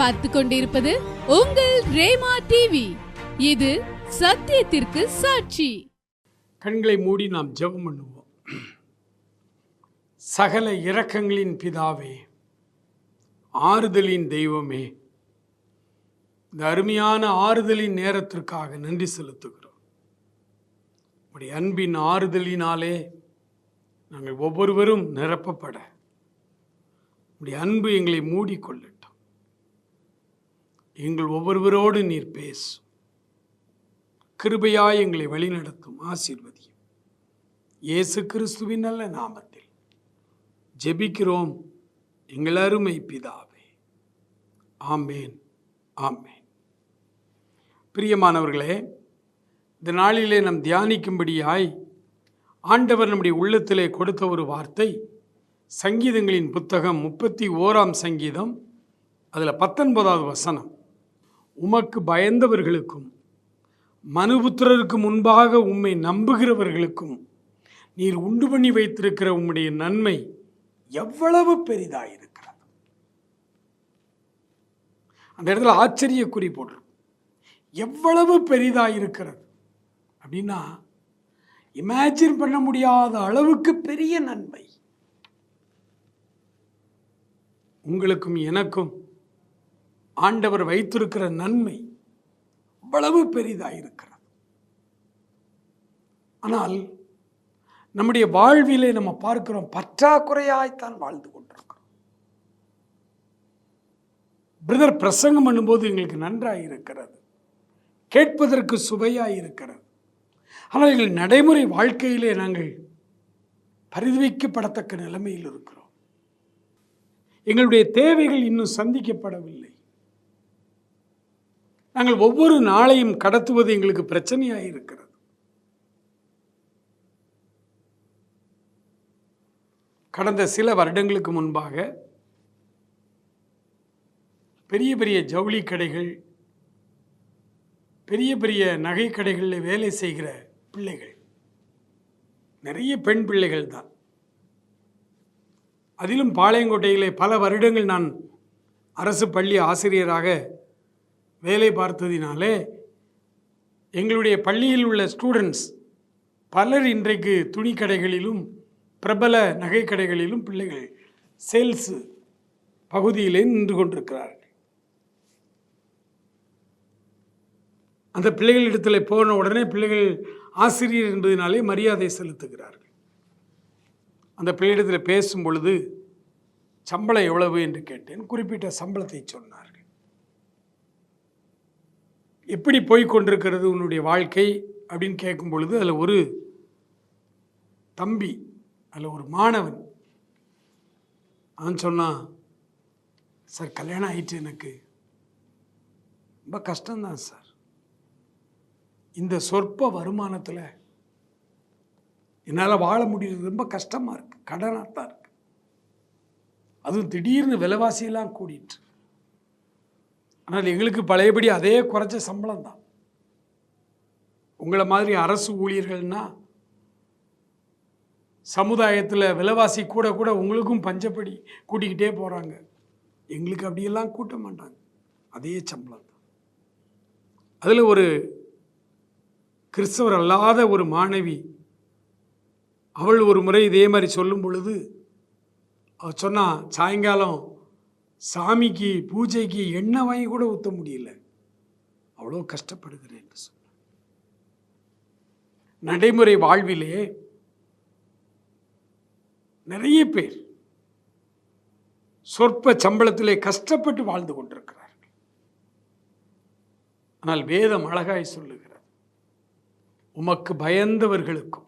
பார்த்து கொண்டிருப்பது உங்கள் ரேமா டிவி இது சத்தியத்திற்கு சாட்சி. கண்களை மூடி நாம் ஜெபம் பண்ணுவோம். சகல இரக்கங்களின் பிதாவே ஆறுதலின் தெய்வமே இந்த அருமையான ஆறுதலின் நேரத்திற்காக நன்றி செலுத்துகிறோம். உடைய அன்பின் ஆறுதலினாலே நாங்கள் ஒவ்வொருவரும் நிரப்பப்பட உடைய அன்பு எங்களை மூடிக்கொள்ளட்டும். எங்கள் ஒவ்வொருவரோடு நீர் பேசும் கிருபையாய் எங்களை வழிநடத்தும் ஆசீர்வதியும். இயேசு கிறிஸ்துவின் நல்ல நாமத்தில் ஜெபிக்கிறோம். எங்கள் அருமை பிதாவே. ஆமேன் ஆமேன். பிரியமானவர்களே இந்த நாளிலே நாம் தியானிக்கும்படியாய் ஆண்டவர் நம்முடைய உள்ளத்திலே கொடுத்த ஒரு வார்த்தை சங்கீதங்களின் புத்தகம் முப்பத்தி ஓராம் சங்கீதம் அதில் பத்தொன்பதாவது வசனம். உமக்கு பயந்தவர்களுக்கும் மனுபுத்திரருக்கு முன்பாக உம்மை நம்புகிறவர்களுக்கும் நீர் உண்டு பண்ணி வைத்திருக்கிற உம்முடைய நன்மை எவ்வளவு பெரிதாயிருக்கிறது. அந்த இடத்துல ஆச்சரிய குறி போடுறோம் எவ்வளவு பெரிதாயிருக்கிறது அப்படின்னா இமேஜின் பண்ண முடியாத அளவுக்கு பெரிய நன்மை. உங்களுக்கும் எனக்கும் ஆண்டவர் வைத்திருக்கிற நன்மை அவ்வளவு பெரிதாக இருக்கிறது ஆனால் நம்முடைய வாழ்விலே நம்ம பார்க்கிறோம் பற்றாக்குறையாய்த்தான் வாழ்ந்து கொண்டிருக்கிறோம். பிரதர் பிரசங்கம் பண்ணும்போது எங்களுக்கு நன்றாக இருக்கிறது கேட்பதற்கு சுவையாக இருக்கிறது ஆனால் எங்கள் நடைமுறை வாழ்க்கையிலே நாங்கள் பரிதவிக்கப்படத்தக்க நிலைமையில் இருக்கிறோம். எங்களுடைய தேவைகள் இன்னும் சந்திக்கப்படவில்லை. நாங்கள் ஒவ்வொரு நாளையும் கடத்துவது எங்களுக்கு பிரச்சனையாக இருக்கிறது. கடந்த சில வருடங்களுக்கு முன்பாக பெரிய பெரிய ஜவுளி கடைகள் பெரிய பெரிய நகை கடைகளில் வேலை செய்கிற பிள்ளைகள் நிறைய பெண் பிள்ளைகள் தான். அதிலும் பாளையங்கோட்டையிலே பல வருடங்கள் நான் அரசு பள்ளி ஆசிரியராக வேலை பார்த்ததினாலே எங்களுடைய பள்ளியில் உள்ள ஸ்டூடெண்ட்ஸ் பலர் இன்றைக்கு துணி கடைகளிலும் பிரபல நகை கடைகளிலும் பிள்ளைகள் சேல்ஸ் பகுதியிலே நின்று கொண்டிருக்கிறார்கள். அந்த பிள்ளைகளிடத்தில் போன உடனே பிள்ளைகள் ஆசிரியர் என்பதனாலே மரியாதை செலுத்துகிறார்கள். அந்த பிள்ளையிடத்தில் பேசும் பொழுது சம்பளம் எவ்வளவு? என்று கேட்டேன். குறிப்பிட்ட சம்பளத்தை சொன்னார். எப்படி போய்கொண்டிருக்கிறது உன்னுடைய வாழ்க்கை அப்படின்னு கேட்கும் பொழுது அதில் ஒரு தம்பி அதில் ஒரு மாணவன். அவன் சொன்னான் சார் கல்யாணம் ஆயிட்டு எனக்கு. ரொம்ப கஷ்டம்தான் சார். இந்த சொற்ப வருமானத்தில் என்னால் வாழ முடியறது ரொம்ப கஷ்டமாக இருக்குது கடனாக தான் இருக்குது அதுவும் திடீர்னு விலைவாசியெல்லாம் கூடிட்டு. ஆனால் எங்களுக்கு பழையபடி அதே குறைச்ச சம்பளம் தான் உங்களை மாதிரி அரசு ஊழியர்கள்னால் சமுதாயத்தில் விலைவாசி கூட கூட உங்களுக்கும் பஞ்சப்படி கூட்டிக்கிட்டே போகிறாங்க எங்களுக்கு அப்படியெல்லாம் கூட்ட மாட்டாங்க. அதே சம்பளம் தான் அதில் ஒரு கிறிஸ்தவர் அல்லாத ஒரு மாணவி அவள் ஒரு முறை இதே மாதிரி சொல்லும் பொழுது அவள் சொன்னால் சாயங்காலம் சாமிக்கு பூஜைக்கு எண்ணெய் வாங்கி கூட ஊற்ற முடியல. அவ்வளோ கஷ்டப்படுகிறேன் என்று சொன்னார். நடைமுறை வாழ்விலே நிறைய பேர் சொற்ப சம்பளத்திலே கஷ்டப்பட்டு வாழ்ந்து கொண்டிருக்கிறார்கள். ஆனால் வேதம் அழகாய் சொல்லுகிறது. உமக்கு பயந்தவர்களுக்கும்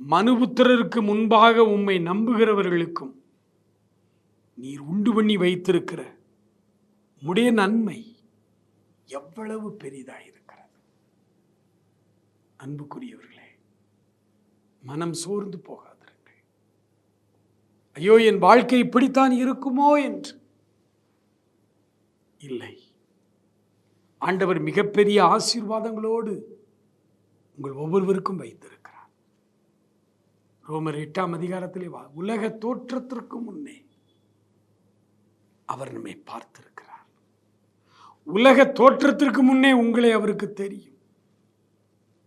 மனுபுத்திரருக்கு முன்பாக உம்மை நம்புகிறவர்களுக்கும் நீர் உண்டு பண்ணி வைத்திருக்கிற உடைய நன்மை எவ்வளவு பெரிதாயிருக்கிறது. அன்புக்குரியவர்களே மனம் சோர்ந்து போகாதிருங்கள். ஐயோ என் வாழ்க்கை இப்படித்தான் இருக்குமோ என்று. இல்லை. ஆண்டவர் மிகப்பெரிய ஆசீர்வாதங்களோடு உங்கள் ஒவ்வொருவருக்கும் வைத்திருக்கிறார். ரோமர் எட்டாம் அதிகாரத்திலே வா உலக தோற்றத்திற்கு முன்னே அவர் நம்மை பார்த்திருக்கிறார். உலக தோற்றத்திற்கு முன்னே உங்களை அவருக்கு தெரியும்.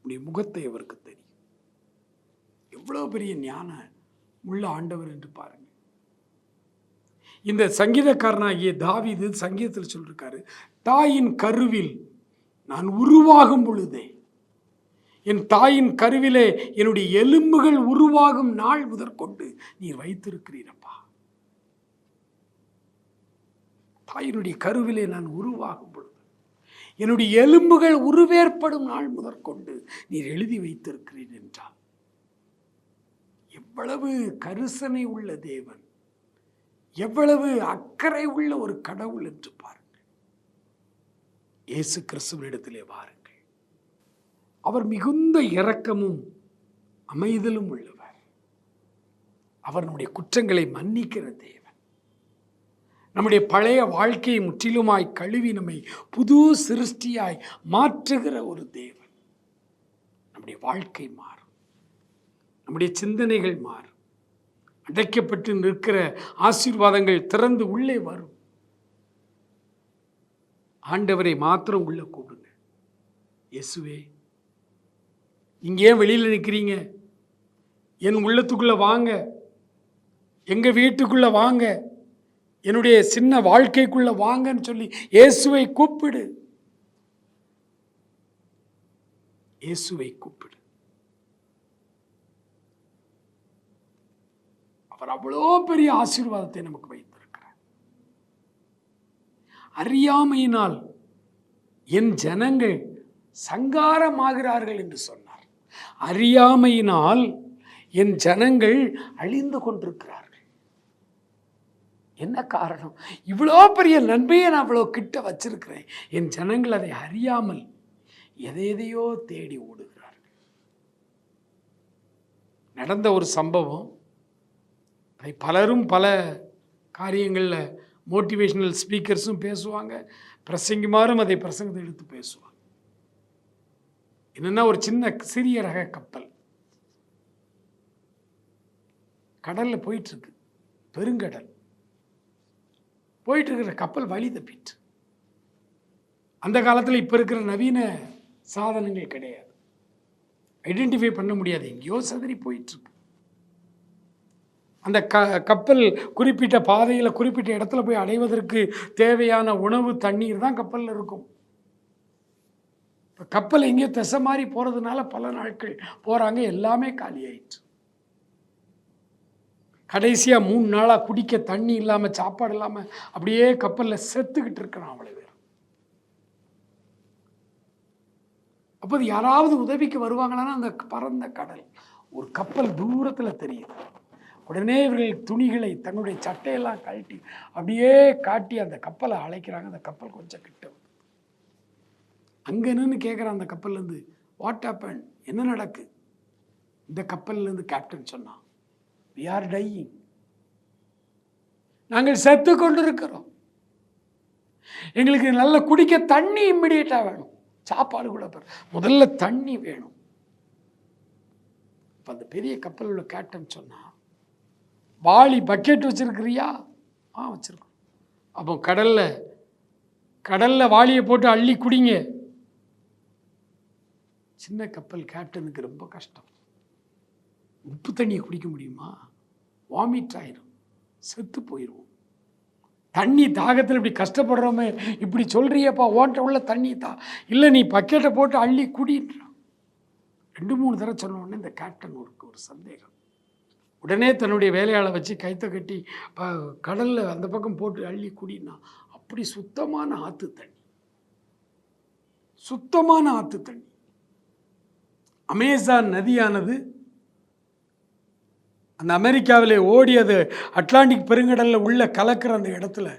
உடைய முகத்தை அவருக்கு தெரியும். எவ்வளவு பெரிய ஞான உள்ள ஆண்டவர் என்று பாருங்கள். இந்த சங்கீதக்காரனாகிய தாவீது சங்கீதத்தில் சொல்லிருக்காரு தாயின் கருவில் நான் உருவாகும் பொழுதே என் தாயின் கருவிலே என்னுடைய எலும்புகள் உருவாகும் நாள் முதற்கொண்டு நீர் வைத்திருக்கிறீரப்பா. தாயினுடைய கருவிலே நான் உருவாகும் பொழுது என்னுடைய எலும்புகள் உருவேற்படும் நாள் முதற்கொண்டு நீர் எழுதி வைத்திருக்கிறீர் என்றால் எவ்வளவு கருசனை உள்ள தேவன் எவ்வளவு அக்கறை உள்ள ஒரு கடவுள் என்று பாருங்கள். இயேசு கிறிஸ்துவனிடத்திலே வாருங்கள். அவர் மிகுந்த இரக்கமும் அமைதலும் உள்ளவர். அவர் நம்முடைய குற்றங்களை மன்னிக்கிற தேவன். நம்முடைய பழைய வாழ்க்கையை முற்றிலுமாய் கழுவி நம்மை புது சிருஷ்டியாய் மாற்றுகிற ஒரு தேவன். நம்முடைய வாழ்க்கை மாறும். நம்முடைய சிந்தனைகள் மாறும். அடைக்கப்பட்டு நிற்கிற ஆசீர்வாதங்கள் திறந்து உள்ளே வரும். ஆண்டவரை மாத்திரம் உள்ள கூடுங்க இயேசுவே இங்கே ஏன் வெளியில் நிற்கிறீங்க என் உள்ளத்துக்குள்ளே வாங்க. எங்கள் வீட்டுக்குள்ளே வாங்க. என்னுடைய சின்ன வாழ்க்கைக்குள்ள வாங்கன்னு சொல்லி இயேசுவை கூப்பிடு. இயேசுவை கூப்பிடு. அவர் அவ்வளோ பெரிய ஆசீர்வாதத்தை நமக்கு வைத்திருக்கிறார். அறியாமையினால் என் ஜனங்கள் சங்காரமாகிறார்கள் என்று சொன்னார். அறியாமையினால் என் ஜனங்கள் அழிந்து கொண்டிருக்கிறார்கள். என்ன காரணம்? இவ்வளோ பெரிய நன்மையை நான் அவ்வளோ கிட்ட வச்சிருக்கிறேன். என் ஜனங்கள் அதை அறியாமல் எதை எதையோ தேடி ஓடுகிறார்கள். நடந்த ஒரு சம்பவம் அதை பலரும் பல காரியங்களில் மோட்டிவேஷனல் ஸ்பீக்கர்ஸும் பேசுவாங்க பிரசங்கிமாரும் அதை பிரசங்கத்தை எடுத்து பேசுவாங்க. என்னென்னா ஒரு சின்ன சிறிய ரக கப்பல். கடலில் போயிட்டுருக்கு பெருங்கடல். போயிட்டு இருக்கிற கப்பல் வழி தப்பிட்டு. அந்த காலத்தில் இப்போ இருக்கிற நவீன சாதனங்கள் கிடையாது. ஐடென்டிஃபை பண்ண முடியாது. எங்கேயோ சதறி போயிட்டுருக்கு. அந்த க கப்பல் குறிப்பிட்ட பாதையில் குறிப்பிட்ட இடத்துல போய் அடைவதற்கு தேவையான உணவு தண்ணீர் தான் கப்பலில் இருக்கும். இப்போ கப்பல் எங்கேயோ திசை மாதிரி போகிறதுனால பல நாட்கள் போகிறாங்க எல்லாமே காலி ஆயிடுச்சு கடைசியாக மூணு நாளாக குடிக்க தண்ணி இல்லாமல் சாப்பாடு இல்லாமல் அப்படியே கப்பலில் செத்துக்கிட்டு இருக்கிறான் அவ்வளோ பேர் அப்போது யாராவது உதவிக்கு வருவாங்களான்னா அந்த பறந்த கடல். ஒரு கப்பல் தூரத்தில் தெரியுது. உடனே இவர்கள் துணிகளை தன்னுடைய சட்டையெல்லாம் கழட்டி அப்படியே காட்டி அந்த கப்பலை அழைக்கிறாங்க. அந்த கப்பல் கொஞ்சம் கிட்ட அங்கே நின்று கேட்குறான் அந்த கப்பல்லேருந்து வாட் ஆப்பன் என்ன நடக்கு? இந்த கப்பல்லேருந்து கேப்டன் சொன்னான் வி ஆர் டையிங் நாங்கள் செத்து கொண்டிருக்கிறோம். எங்களுக்கு நல்ல குடிக்க தண்ணி இம்மிடியேட்டாக வேணும். சாப்பாடு கூட முதல்ல தண்ணி வேணும். இப்போ அந்த பெரிய கப்பலில் உள்ள கேப்டன் சொன்னால் வாளி பக்கெட் வச்சுருக்கிறியா? ஆ வச்சிருக்கோம். அப்போ கடலில் கடலில் வாளியை போட்டு அள்ளி குடிங்க. சின்ன கப்பல் கேப்டனுக்கு ரொம்ப கஷ்டம். உப்பு தண்ணியை குடிக்க முடியுமா? வாமிட் ஆயிரும். செத்து போயிடுவோம் தண்ணி தாகத்தில் இப்படி கஷ்டப்படுறோமே இப்படி சொல்கிறியப்பா ஓட்ட உள்ள தண்ணி தா இல்லை நீ பக்கெட்டை போட்டு அள்ளி குடின்றான் ரெண்டு மூணு தடவை சொன்னோடனே இந்த கேப்டன் ஒரு ஒரு சந்தேகம். உடனே தன்னுடைய வேலையாளை வச்சு கைத்தை கட்டி கடலில் அந்த பக்கம் போட்டு அள்ளி குடினா அப்படி சுத்தமான ஆற்று தண்ணி. சுத்தமான ஆற்று தண்ணி. அமேசான் நதியானது அந்த அமெரிக்காவிலே ஓடி அது அட்லாண்டிக் பெருங்கடலில் உள்ள கலக்கிற அந்த இடத்துல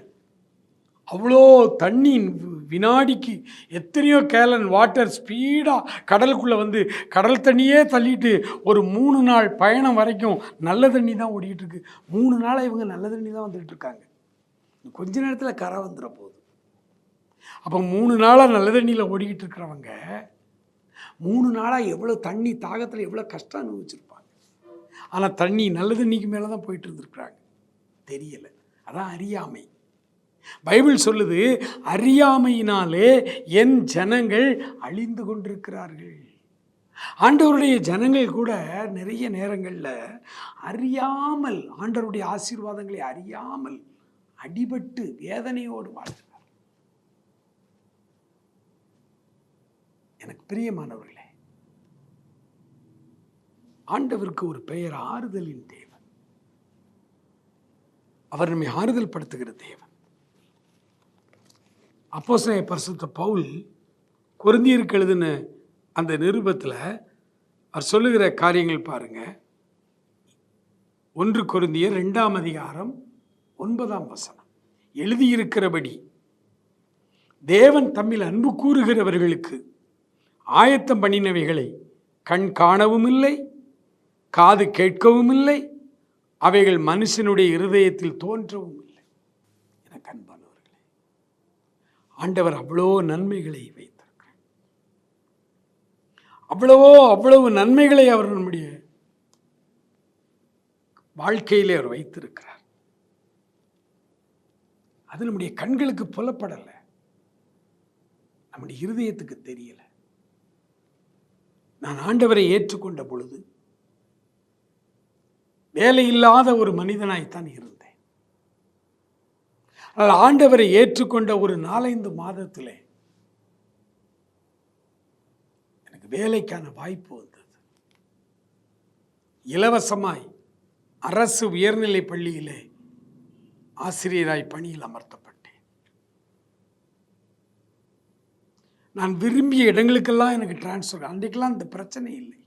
அவ்வளோ தண்ணி வினாடிக்கு எத்தனையோ கேலன் வாட்டர் ஸ்பீடாக கடலுக்குள்ளே வந்து கடல் தண்ணியே தள்ளிட்டு ஒரு மூணு நாள் பயணம் வரைக்கும் நல்ல தண்ணி தான் ஓடிக்கிட்டுருக்கு மூணு நாளாக இவங்க நல்ல தண்ணி தான் வந்துட்டு இருக்காங்க. கொஞ்ச நேரத்தில் கரை வந்துட போகுது. அப்போ மூணு நாளாக நல்ல தண்ணியில் ஓடிக்கிட்டு இருக்கிறவங்க மூணு நாளாக எவ்வளோ தண்ணி தாகத்தில் எவ்வளோ கஷ்டம் அனுபவிச்சிருப்பாங்க. ஆனால் தண்ணி நல்ல தண்ணிக்கு மேலே தான் போயிட்டு இருந்திருக்கிறாங்க தெரியலை. அதான் அறியாமை. பைபிள் சொல்லுது அறியாமையினாலே என் ஜனங்கள் அழிந்து கொண்டிருக்கிறார்கள். ஆண்டவருடைய ஜனங்கள் கூட நிறைய நேரங்களில் அறியாமல் ஆண்டவருடைய ஆசீர்வாதங்களை அறியாமல் அடிபட்டு வேதனையோடு வாழ்கிறார் எனக்கு பிரியமானவர்களே ஆண்டவருக்கு ஒரு பெயர் ஆறுதலின் தேவன். அவர் நம்மை ஆறுதல் படுத்துகிற தேவன். அப்போஸ்தலனாகிய பரிசுத்த பவுல் கொரிந்தியருக்கு எழுதின அந்த நிருபத்தில் அவர் சொல்லுகிற காரியங்கள் பாருங்க. ஒன்று கொரிந்தியர் ரெண்டாம் அதிகாரம் ஒன்பதாம் வசனம். எழுதியிருக்கிறபடி தேவன் தம்மில் அன்பு கூறுகிறவர்களுக்கு ஆயத்தம் பண்ணினவைகளை கண் காணவும் இல்லை காது கேட்கவும் இல்லை அவைகள் மனுஷனுடைய இருதயத்தில் தோன்றவும் இல்லை என கண்பானவர்களே ஆண்டவர் அவ்வளோ நன்மைகளை வைத்திருக்கிறார். அவ்வளவோ அவ்வளவு நன்மைகளை அவர் நம்முடைய வாழ்க்கையிலே அவர் வைத்திருக்கிறார். அது நம்முடைய கண்களுக்கு புலப்படலை. நம்முடைய இருதயத்துக்கு தெரியல. நான் ஆண்டவரை ஏற்றுக்கொண்ட பொழுது வேலை இல்லாத ஒரு மனிதனாய்த்தான் இருந்தேன். ஆனால் ஆண்டவரை ஏற்றுக்கொண்ட ஒரு நாலைந்து மாதத்திலே எனக்கு வேலைக்கான வாய்ப்பு வந்தது. இலவசமாய் அரசு உயர்நிலை பள்ளியிலே ஆசிரியராய் பணியில் அமர்த்தப்பட்டேன். நான் விரும்பிய இடங்களுக்கெல்லாம் எனக்கு டிரான்ஸ்ஃபர் அன்றைக்கெல்லாம் இந்த பிரச்சனை இல்லை.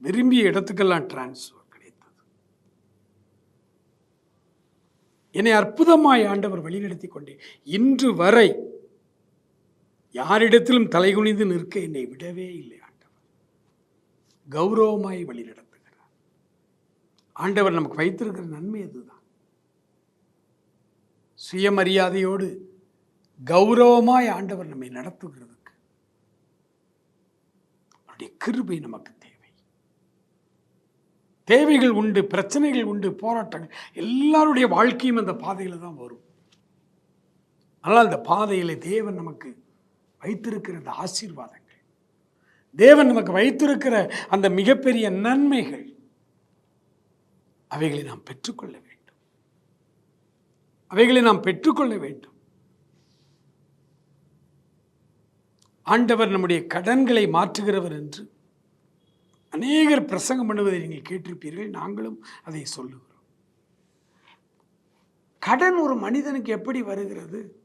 விரும்பிய இடத்துக்கெல்லாம் டிரான்ஸ்ஃபர் கிடைத்தது. என்னை அற்புதமாய் ஆண்டவர் வழிநடத்தி கொண்டே. இன்று வரை யாரிடத்திலும் தலைகுனிந்து நிற்க என்னை விடவே இல்லை ஆண்டவர். கௌரவமாய் வழிநடத்துகிறார். ஆண்டவர் நமக்கு வைத்திருக்கிற நன்மை அதுதான். சுயமரியாதையோடு கௌரவமாய் ஆண்டவர் நம்மை நடத்துகிறதுக்கு அவருடைய கிருபை நமக்கு தேவை. தேவைகள் உண்டு பிரச்சனைகள் உண்டு போராட்டங்கள். எல்லாருடைய வாழ்க்கையும் அந்த பாதையில் தான் வரும். ஆனால் அந்த பாதையில் தேவன் நமக்கு வைத்திருக்கிற அந்த ஆசீர்வாதங்கள் தேவன் நமக்கு வைத்திருக்கிற அந்த மிகப்பெரிய நன்மைகள் அவைகளை நாம் பெற்றுக்கொள்ள வேண்டும். அவைகளை நாம் பெற்றுக்கொள்ள வேண்டும். ஆண்டவர் நம்முடைய கடன்களை மாற்றுகிறவர் என்று அநேகர் பிரசங்கம் பண்ணுவதை நீங்கள் கேட்டிருப்பீர்கள் நாங்களும் அதை சொல்லுகிறோம். கடன் ஒரு மனிதனுக்கு எப்படி வருகிறது?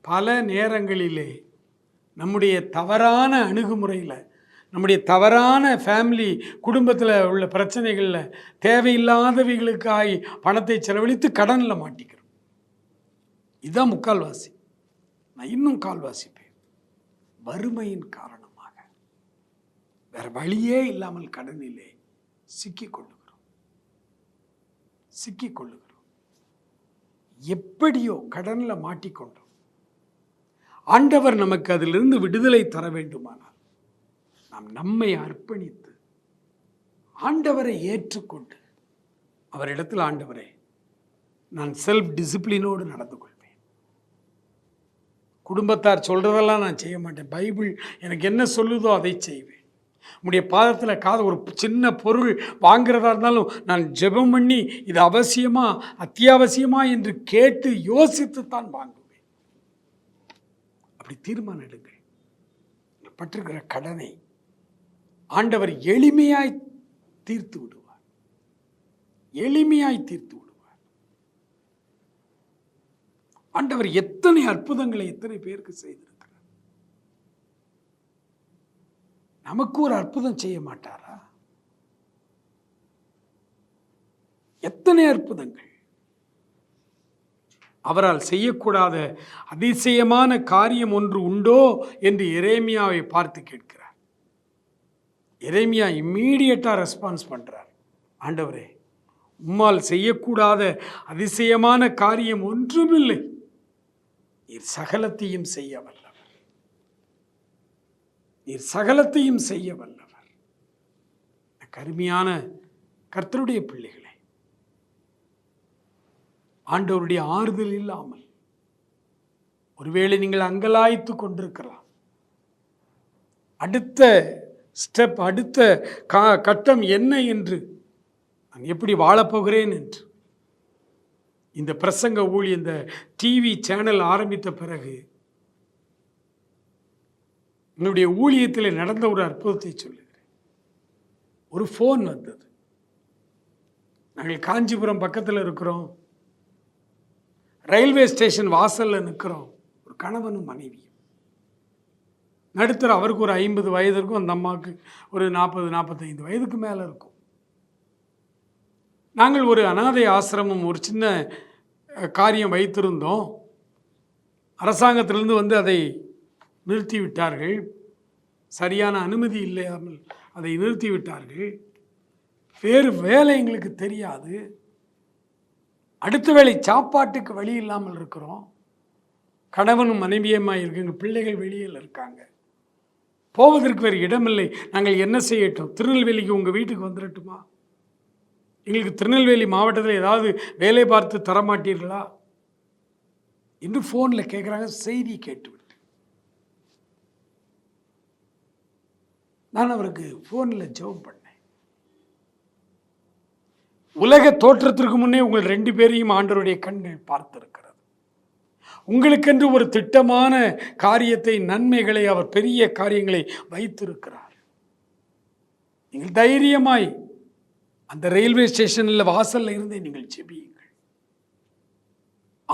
பல நேரங்களிலே நம்முடைய தவறான அணுகுமுறையில் நம்முடைய தவறான ஃபேமிலி குடும்பத்தில் உள்ள பிரச்சனைகளில் தேவையில்லாதவைகளுக்காய் பணத்தை செலவழித்து கடனில் மாட்டிக்கிறோம். இதுதான் முக்கால்வாசி. நான் இன்னும் கால்வாசிப்பேன் வறுமையின் காரணம். வேற வழியே இல்லாமல் கடனிலே சிக்கிக் சிக்கிக்கொள்ளுகிறோம். சிக்கிக் கொள்ளுகிறோம் எப்படியோ கடனில் மாட்டிக்கொண்டோம். ஆண்டவர் நமக்கு அதிலிருந்து விடுதலை தர வேண்டுமானால் நாம் நம்மை அர்ப்பணித்து ஆண்டவரை ஏற்றுக்கொண்டு அவரிடத்தில் ஆண்டவரே நான் செல்ஃப் டிசிப்ளினோடு நடந்து கொள்வேன் குடும்பத்தார் சொல்கிறதெல்லாம் நான் செய்ய மாட்டேன். பைபிள் எனக்கு என்ன சொல்லுதோ அதை செய்வேன். உடைய பாதத்தில் காத ஒரு சின்ன பொருள் வாங்குறதா இருந்தாலும் நான் ஜெபம் பண்ணி இது அவசியமா அத்தியாவசியமா என்று கேட்டு யோசித்து தான் வாங்குவேன். அப்படி தீர்மானம் எடுங்கள். பட்டிருக்கிற கடனை ஆண்டவர் எளிமையாய் தீர்த்து விடுவார். எளிமையாய் தீர்த்து விடுவார். ஆண்டவர் எத்தனை அற்புதங்களை எத்தனை பேருக்கு செய்தார் நமக்கு ஒரு அற்புதம் செய்ய மாட்டாரா? எத்தனை அற்புதங்கள்? அவரால் செய்யக்கூடாத அதிசயமான காரியம் ஒன்று உண்டோ என்று எரேமியாவை பார்த்து கேட்கிறார். எரேமியா இம்மீடியட்டாக ரெஸ்பான்ஸ் பண்ணுறார் ஆண்டவரே உம்மால் செய்யக்கூடாத அதிசயமான காரியம் ஒன்றுமில்லை. சகலத்தையும் செய்ய வல்லவர். நீர் சகலத்தையும் செய்ய வல்லவர். கருமையான கர்த்தருடைய பிள்ளைகளை ஆண்டவருடைய ஆறுதல் இல்லாமல் ஒருவேளை நீங்கள் அங்கலாய்த்து கொண்டிருக்கலாம். அடுத்த ஸ்டெப் அடுத்த கா கட்டம் என்ன என்று நான் எப்படி வாழப்போகிறேன் என்று. இந்த பிரசங்க ஊழி இந்த டிவி சேனல் ஆரம்பித்த பிறகு என்னுடைய ஊழியத்தில் நடந்த ஒரு அற்புதத்தை சொல்லுகிறேன். ஒரு ஃபோன் வந்தது. நாங்கள் காஞ்சிபுரம் பக்கத்தில் இருக்கிறோம். ரயில்வே ஸ்டேஷன் வாசலில் நிற்கிறோம் ஒரு கணவனும் மனைவியும். நடுத்தர அவருக்கு ஒரு ஐம்பது வயது இருக்கும் அந்த அம்மாவுக்கு ஒரு நாற்பது நாற்பத்தைந்து வயதுக்கு மேலே இருக்கும். நாங்கள் ஒரு அனாதை ஆசிரமம் ஒரு சின்ன காரியம் வைத்திருந்தோம். அரசாங்கத்திலிருந்து வந்து அதை நிறுத்திவிட்டார்கள். சரியான அனுமதி இல்லாமல் அதை நிறுத்திவிட்டார்கள். வேறு வேலை எங்களுக்கு தெரியாது. அடுத்த வேளை சாப்பாட்டுக்கு வழி இல்லாமல் இருக்கிறோம். கணவனும் மனைவியமாக இருக்குங்க பிள்ளைகள் வெளியில் இருக்காங்க. போவதற்கு வேறு இடமில்லை. நாங்கள் என்ன செய்யட்டும்? திருநெல்வேலிக்கு உங்கள் வீட்டுக்கு வந்துடட்டுமா எங்களுக்கு திருநெல்வேலி மாவட்டத்தில் ஏதாவது வேலை பார்த்து தரமாட்டீர்களா? என்று ஃபோனில் கேட்குறாங்க செய்தி கேட்டு நான் அவருக்கு ஃபோனில் ஜெபம் பண்ணேன். உலக தோற்றத்திற்கு முன்னே உங்கள் ரெண்டு பேரையும் ஆண்டவருடைய கண்கள் பார்த்திருக்கிறது. உங்களுக்கென்று ஒரு திட்டமான காரியத்தை நன்மைகளை அவர் பெரிய காரியங்களை வைத்திருக்கிறார். நீங்கள் தைரியமாய் அந்த ரயில்வே ஸ்டேஷனில் வாசலில் இருந்தே நீங்கள் செபியுங்கள்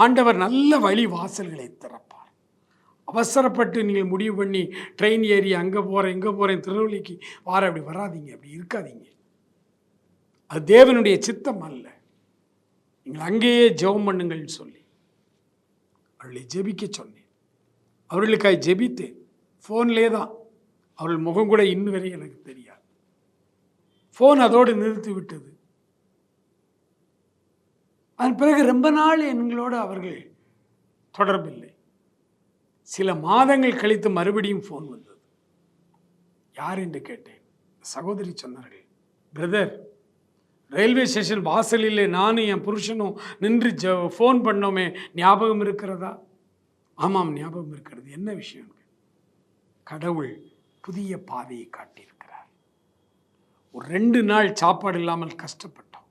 ஆண்டவர் நல்ல வழி வாசல்களை திறப்பார். அவசரப்பட்டு நீங்கள் முடிவு பண்ணி ட்ரெயின் ஏறி அங்கே போகிறேன் இங்கே போகிறேன் திருநெல்வேலிக்கு வார அப்படி வராதீங்க அப்படி இருக்காதீங்க. அது தேவனுடைய சித்தம் அல்ல. நீங்கள் அங்கேயே ஜெபம் பண்ணுங்கள்னு சொல்லி அவர்களை ஜெபிக்க சொன்னேன். அவர்களுக்காக ஜெபித்தேன். ஃபோன்லே தான். அவர்கள் முகம் கூட இன்னும் வரை எனக்கு தெரியாது. ஃபோன் அதோடு நிறுத்தி விட்டது. அதன் பிறகு ரொம்ப நாள் எங்களோடு அவர்கள் தொடர்பில்லை. சில மாதங்கள் கழித்து மறுபடியும் ஃபோன் வந்தது. யார் என்று கேட்டேன். சகோதரி சொன்னார்கள் பிரதர் ரயில்வே ஸ்டேஷன் வாசலில் நானும் என் புருஷனும் நின்று ஜ ஃபோன் பண்ணோமே. ஞாபகம் இருக்கிறதா? ஆமாம் ஞாபகம் இருக்கிறது. என்ன விஷயம்? கடவுள் புதிய பாதையை காட்டியிருக்கிறார். ஒரு ரெண்டு நாள் சாப்பாடு இல்லாமல் கஷ்டப்பட்டோம்.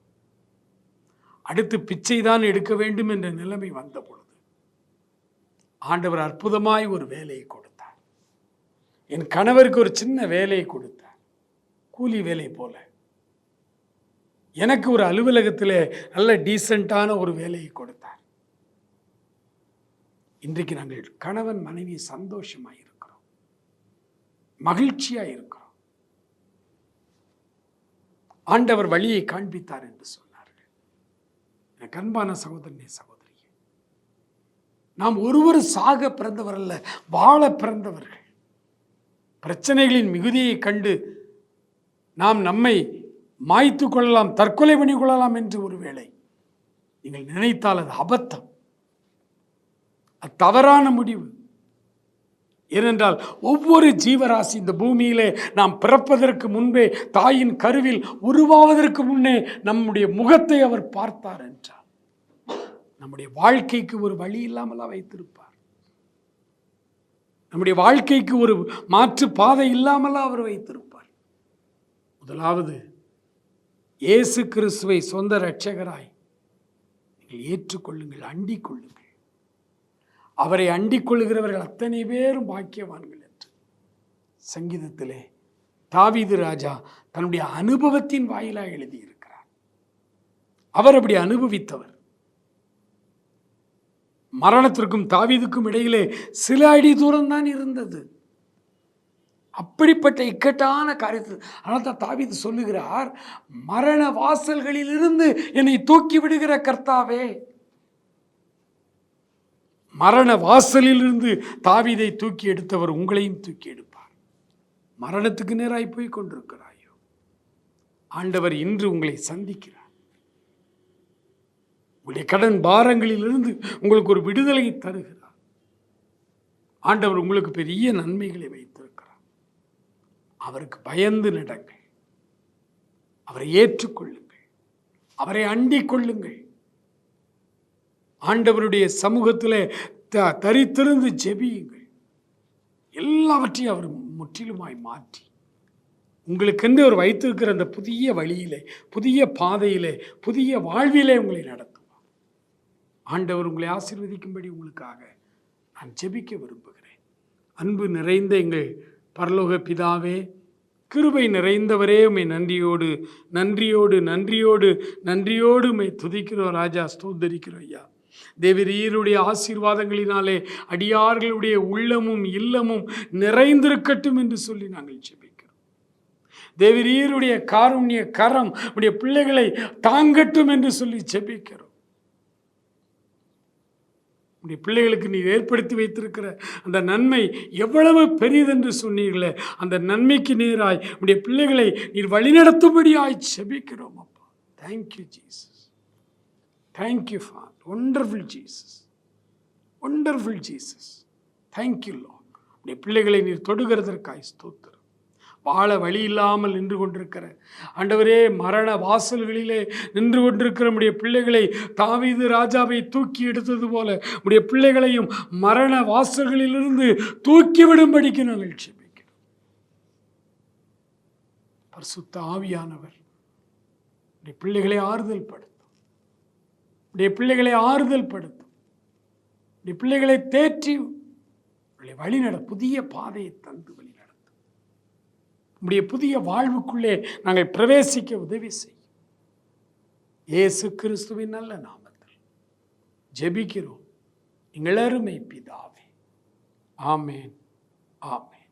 அடுத்து பிச்சை தான் எடுக்க வேண்டும் என்ற நிலைமை வந்த பொழுது ஆண்டவர் அற்புதமாய் ஒரு வேலையை கொடுத்தார். என் கணவருக்கு ஒரு சின்ன வேலையை கொடுத்தார். கூலி வேலை போல. எனக்கு ஒரு அலுவலகத்தில் நல்ல டீசெண்டான ஒரு வேலையை கொடுத்தார். இன்றைக்கு நாங்கள் கணவன் மனைவி சந்தோஷமாக இருக்கிறோம். மகிழ்ச்சியாக இருக்கிறோம். ஆண்டவர் வழியை காண்பித்தார் என்று சொன்னார்கள். கண்பான சகோதரனே சகோதரன் நாம் ஒருவர் சாக பிறந்தவர் அல்ல வாழ பிறந்தவர்கள். பிரச்சனைகளின் மிகுதியை கண்டு நாம் நம்மை மாய்த்து கொள்ளலாம் தற்கொலை பண்ணி கொள்ளலாம் என்று ஒரு வேளை. நீங்கள் நினைத்தால் அது அபத்தம். அது தவறான முடிவு. ஏனென்றால் ஒவ்வொரு ஜீவராசி இந்த பூமியிலே நாம் பிறப்பதற்கு முன்பே தாயின் கருவில் உருவாவதற்கு முன்னே நம்முடைய முகத்தை அவர் பார்த்தார் என்றார். நம்முடைய வாழ்க்கைக்கு ஒரு வழி இல்லாமலா வைத்திருப்பார். நம்முடைய வாழ்க்கைக்கு ஒரு மாற்று பாதை இல்லாமலா அவர் வைத்திருப்பார். முதலாவது இயேசு கிறிஸ்துவை சொந்த இரட்சகராய் நீங்கள் ஏற்றுக்கொள்ளுங்கள் அண்டிக் கொள்ளுங்கள் அவரை அண்டிக் கொள்ளுகிறவர்கள் அத்தனை பேரும் பாக்கியவான்கள் என்று சங்கீதத்திலே தாவீது ராஜா தன்னுடைய அனுபவத்தின் வாயிலாக எழுதியிருக்கிறார். அவர் அப்படி அனுபவித்தவர். மரணத்திற்கும் தாவீதுக்கும் இடையிலே சில அடி தூரம் தான் இருந்தது. அப்படிப்பட்ட இக்கட்டான காரியத்தில் ஆனால் தான் தாவீது சொல்லுகிறார் மரண வாசல்களிலிருந்து என்னை தூக்கி விடுகிற கர்த்தாவே. மரண வாசலிலிருந்து தாவீதை தூக்கி எடுத்தவர் உங்களையும் தூக்கி எடுப்பார். மரணத்துக்கு நேராய் போய் கொண்டிருக்கிறாயோ? ஆண்டவர் இன்று உங்களை சந்திக்கிறார். உங்களுடைய கடன் பாரங்களிலிருந்து உங்களுக்கு ஒரு விடுதலை தருகிறார். ஆண்டவர் உங்களுக்கு பெரிய நன்மைகளை வைத்திருக்கிறார். அவருக்கு பயந்து நடங்கள். அவரை ஏற்றுக்கொள்ளுங்கள். அவரை அண்டிக் கொள்ளுங்கள். ஆண்டவருடைய சமூகத்தில் த தரித்திருந்து ஜெபியுங்கள். எல்லாவற்றையும் அவர் முற்றிலுமாய் மாற்றி உங்களுக்கென்று அவர் வைத்திருக்கிற அந்த புதிய வழியிலே புதிய பாதையிலே புதிய வாழ்விலே உங்களை நடத்த ஆண்டவர் உங்களை ஆசீர்வதிக்கும்படி உங்களுக்காக நான் ஜெபிக்க விரும்புகிறேன். அன்பு நிறைந்த எங்கள் பரலோக பிதாவே கிருபை நிறைந்தவரே உமை நன்றியோடு நன்றியோடு நன்றியோடு நன்றியோடு உமை துதிக்கிறோம் ராஜா ஸ்தோத்தரிக்கிறோம் ஐயா. தேவரீருடைய ஆசீர்வாதங்களினாலே அடியார்களுடைய உள்ளமும் இல்லமும் நிறைந்திருக்கட்டும் என்று சொல்லி நாங்கள் ஜெபிக்கிறோம். தேவரீருடைய காருண்ய கரம் உடைய பிள்ளைகளை தாங்கட்டும் என்று சொல்லி ஜெபிக்கிறோம். உடைய பிள்ளைகளுக்கு நீ ஏற்படுத்தி வைத்திருக்கிற அந்த நன்மை எவ்வளவு பெரியதென்று சொன்னீர்களே. அந்த நன்மைக்கு நேராய் உடைய பிள்ளைகளை நீர் வழிநடத்தும்படியாய் செபிக்கிறோம் அப்பா. Thank you Jesus thank you for wonderful Jesus wonderful Jesus thank you low உடைய பிள்ளைகளை நீர் தொடுகிறதற்காய் ஸ்தோத்திரம். வாழ வழி இல்லாமல் நின்று கொண்டிருக்கிற. ஆண்டவரே மரண வாசல்களிலே நின்று கொண்டிருக்கிற நம்முடைய பிள்ளைகளை தாவீது ராஜாவை தூக்கி எடுத்தது போல உடைய பிள்ளைகளையும் மரண வாசல்களிலிருந்து தூக்கிவிடும்படிக்கு நாங்கள் செபிக்கிறோம் பரிசுத்த ஆவியானவர் உடைய பிள்ளைகளை ஆறுதல் படுத்தும். உடைய பிள்ளைகளை ஆறுதல் படுத்தும். உடைய பிள்ளைகளை தேற்றி உங்களை வழிநட புதிய பாதையை தந்து வழி நம்முடைய புதிய வாழ்வுக்குள்ளே நாங்கள் பிரவேசிக்க உதவி செய்யும். இயேசு கிறிஸ்துவின் நல்ல நாமத்தில் ஜெபிக்கிறோம். எங்களருமை பிதாவே. ஆமேன். ஆமேன்.